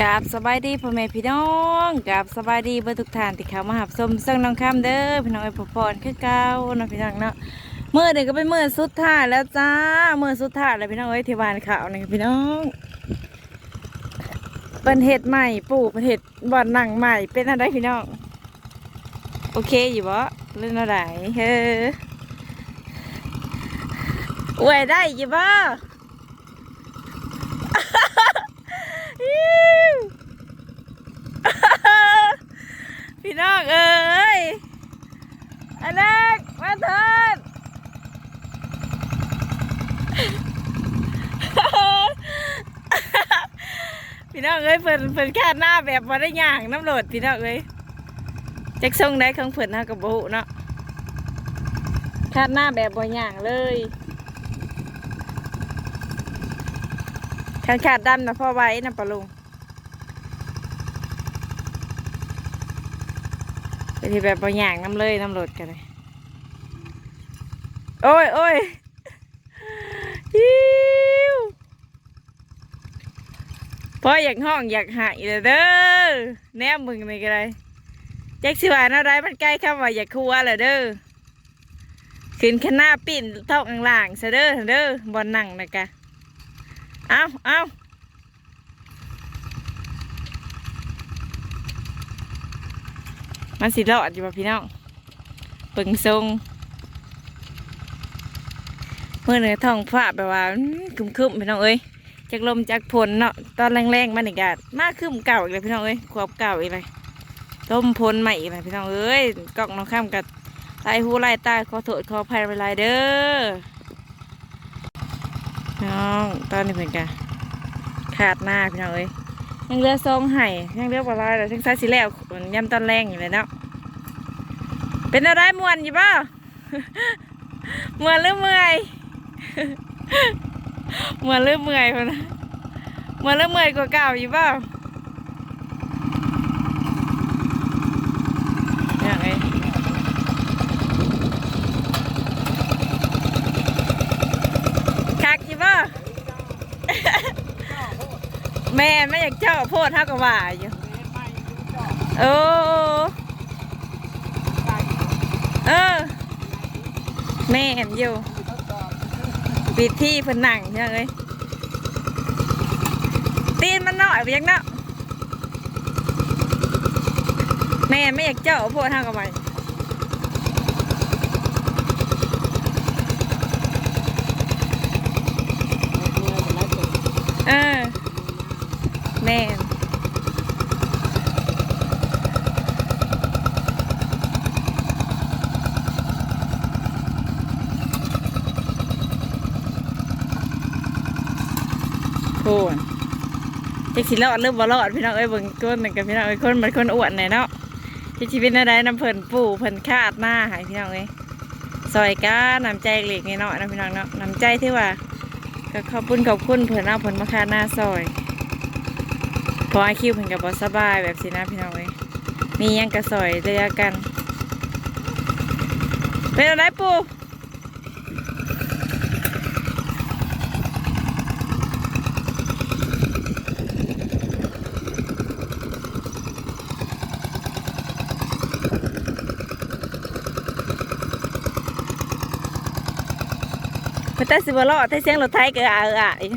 กราบสบายดีพ่อแม่พี่น้องกราบสบายดีเบอร์ทุกท่านที่เข้ามาหับชมเสื่งน้องคำเด้อพี่น้องไอ้พอพรคือเก่าเนาะพี่น้องเนาะเมื่อเด็กก็เป็นเมื่อสุดท้ายแล้วจ้าเมื่อสุดท้ายแล้วพี่น้องเอ้ยที่บ้านข่าวนี่พี่น้องเป็นเห็ดใหม่ปลูกเป็นเห็ดบ่อนหนังใหม่เป็นอะไรพี่น้องโอเคอยู่บ่เล่นอะไรเฮ้ออวยได้อยู่บ่ อิ๊ว พี่น้ องเอ้ยอันนักมาเถิดพี่น้องเอ้ยเพิ่นเพิ่นคาดหน้าแบบว่าได้ย่างน้ำโหลดพี่น้องเอ้ยจักทรงได้ของเพิ่นเฮากับบ่ฮู้เนาะคาดหน้าแบบบ่ย่างเลยคันขาดดำนะพ่อไว้นะปะลุงไป ที่แบบบ่ย่างน้ำเลยน้ำหลดกันเลยโอ้ยโอ้ยฮิวพออยากห้องอยากหายเลยเด้อแนมมึงนี่ก็ได้แจ็คสิวานาะได้มันใกล้คำว่าอยากครัวเลยเด้อขึ้นข้างหน้าปิ่นเท่าข้างล่างซะเด้อเด้อบอลนั่งนะกะเอาเอา มันสิรอดอยู่ป่ะพี่น้องเปิงทรงเมื่อเนื้อท้องฟ้าแบบว่าคึมคึมพี่น้องเอ้ยจากลมจากฝนเนาะตอนแรงๆมันอีกอะมากขึ้นเก่าอีกเลยพี่น้องเอ้ยควบเก่าอีกเลยต้มพลใหม่อีกเลยพี่น้องเอ้ยกล้องน้องข้ามกับไล่หูไล่ตาขอโทษขออภัยเวลายเด้อน้องตอนนี้เพื่อนกันขาดหน้าพี่น้องเอ้ย ยังเรือซองไห่ยังเรือปลาไหลายทั้งซาสิแล้วยำตอนแรงอยู่เลยเนาะเป็นอะไรมวนอยู่ป่ะมวนหรือเมื่อยมวนหรือเมื่อยพนะมวนหรือเมื่อยกว่าเก่าอยู่ป่ะาอย่างไรคักอยู่เปล่า แม่ไม่อยากเจ้าโพดเท่ากับว่าอยู่โอ้เออแม่เห็นอยู่ปิดที่เพิ่นนั่งใช่ไหมตีนมันหน้อยไปยังเนาะแม่ไม่อยากเจ้าโพดทากับไปเออแม่นโคนจัก สิรอดหรือบ่รอดพี่น้องเอ้ยเบิ่งก้นหนึ่งกับพี่น้องเอ้ยคนมันคนอ้วนหน่อยเนาะที่ชีวิตอะไรน้ำเพิ่นปู่เพิ่นคาดหน้าให้พี่น้องเอ้ยซอยก้าน้ำใจเหล็กน้อยนะพี่น้องเนาะน้ำใจที่ว่าก็ขอบคุณขอบคุณเพิ่นเอาเพิ่นมาคาดหน้าซอยพอไอคิวเพิ่นกับบอสบายแบบสินะพี่น้องเอ้ยมียังกระซอยระยะกันเป็นอะไรปู่ แต่สิบ่รอดแต่เสียงรถไทยก็อ่าอ่าอีก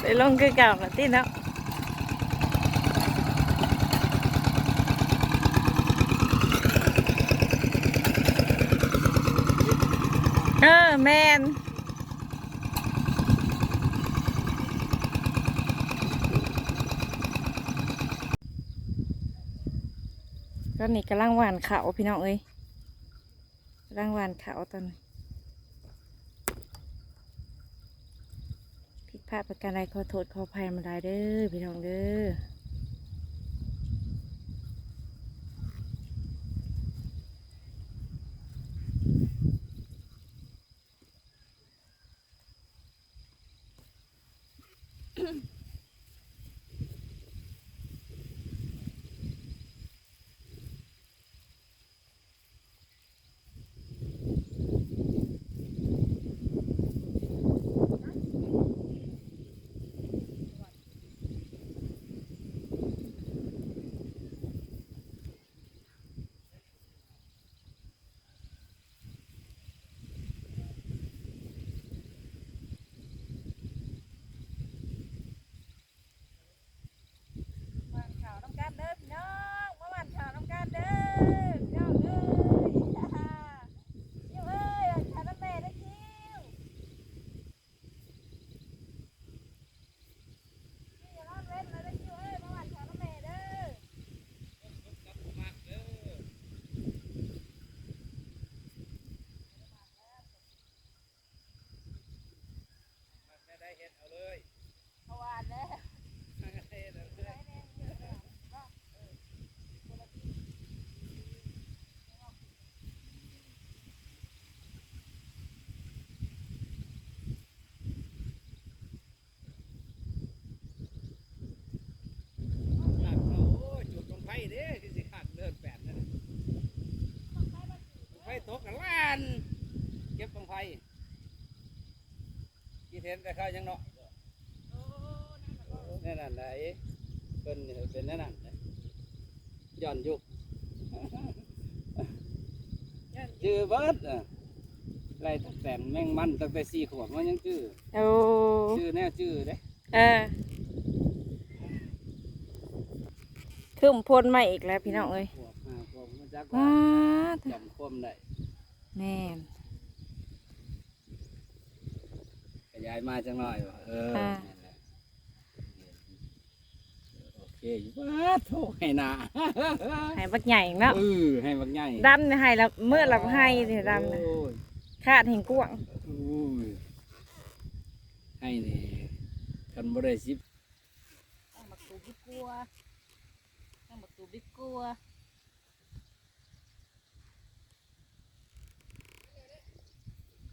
ไปลงคือเก่าน่ะติเนาะเออแมนต อนนี้กำลังหวานเขาวพี่น้องเอ้ยกำลังหวานเขาวตอนนี้ผิดพลาดประการใดขอโทษขออภัยมาได้เด้อพี่น้องเด้อันเก็บบังไฟกี่เทนแต่ข้าวยังเนาะแน่นั่นไหนเป็นเป็นแน่นั่นย่อนยุกจือเบิดไรตักแต่แม่งมันตั้งแต่สี่ขวบมันยังจือจือแน่จือเลยเออขึ้นพ่นม่อีกแล้วพี่น้องเอ้ยว้าจำความได แม่นขยายมาจังหน่อยว่ะเอออ่านั่นแหละโอเคอยู่ว้าโถให้หนาใหายบักใหญ่อีกเนาะเออให้บักใหญ่ดำเนี่ยให้แล้วเมื่อเราก็ให้เนี่ยดำน่ะโอ้ยคาดเห็นกวางโอ้ยให้นี่กันบ่ได้สิบตั้งบักตูบิกลัวตั้งบักตูบิกลัว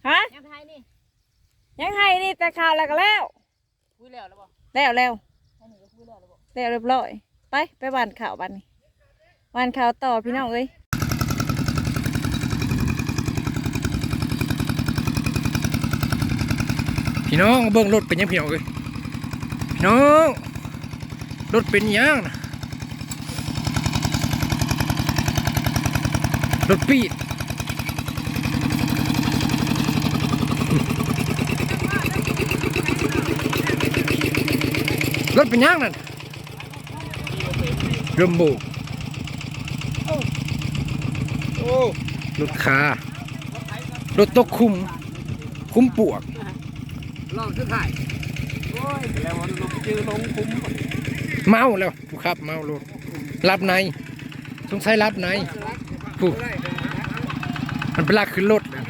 ฮะยังไทยนี่ยังให้นี่แต่ข่าวแล้วก็แล้วคุยแล้วแล้วบ่แล้วแล้วอันนี้ก็คุยแล้วแล้วบ่แล้วเรียบร้อยไปไปบ้านข่าวบ้านนี้บ้านข่าวต่อพี่น้องเอ้ยพี่น้องเบิ่งรถเป็นยังพี่น้องเอ้ยพี่น้องรถเป็นยังนะรถปีด ถเป็นยังนั่นเริ่มโบกโอ้รถคารถตกคุม คุมปวกลองขึ้นถ่ายโอ้ยแล้วมันลงจื้อลงคุ้มเมาแล้วผู้ขับเมาลงรับในสงสัยรับในผู้มันเป็นลากขึ้นรถนะ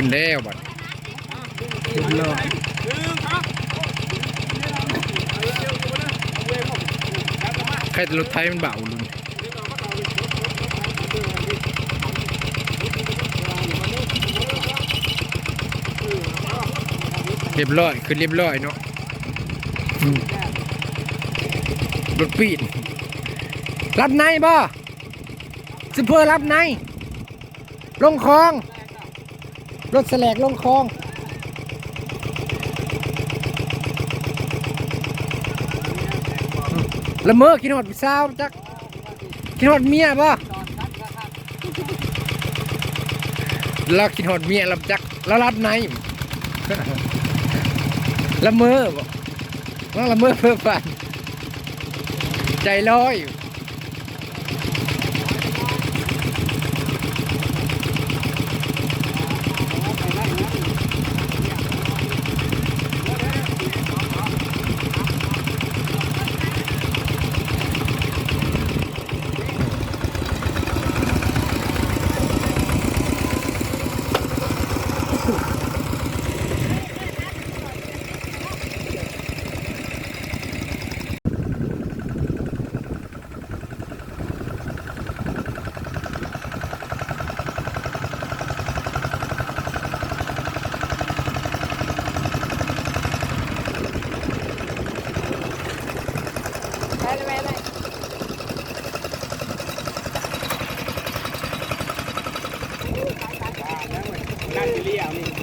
ขึ้นแล้วบัดขึ้นแล้วใครแต่รถไทยมันเบาลุงเรียบร้อยขึ้นเรียบร้อยเนาะรถปีนรับในบ่ซิเพอร์รับในลงคลอง รถแสลกลงคลองละเมอกินหอดสาวจักกินหอดเมียบ่เรากินหอดเมียเราจักเรารับในละเมอบ่ว่าละเมอเพื่อฝันใจลอย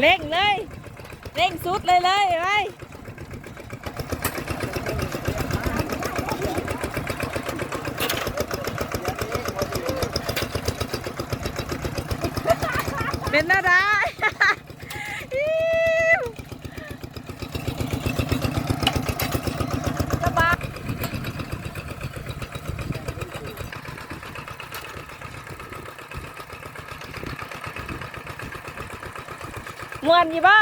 เร่งเลย เร่งสุดเลยเลยไปเป็นอะไร อิ๊วสะบัก ม่วนอยู่บ่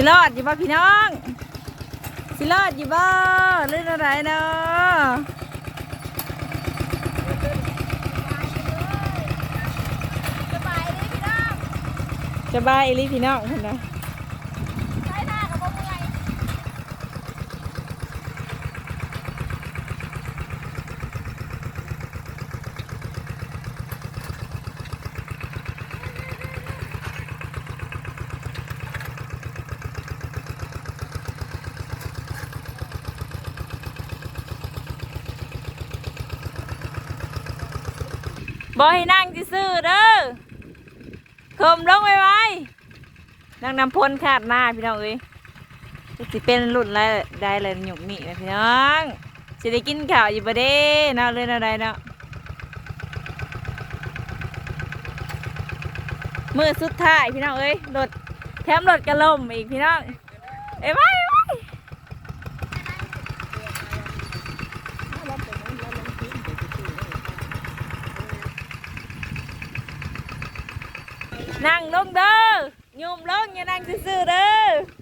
สิรอดอยู่บ่พี่น้อง สิรอดอยู่บ่เล่นอะไรเนาะสบายอีหลีพี่น้องคนนะ บ่ให้นั่งซื่อเด้อคมลงไว้ไว้นั่งนำพลขาดหน้าพี่น้องเอ้ยสิเป็นรุ่นอะไรได้เลยหยุกนี่นะพี่น้องสิได้กินข้าวอยู่บ่เด้เนาะเล่นอะไรเนาะมือสุดท้ายพี่น้องเอ้ยรถแถมรถกระลมอีกพี่น้องเอ้ยไว้ นั่งลงเด้อโยมลงอย่านั่งซื่อๆเด้อ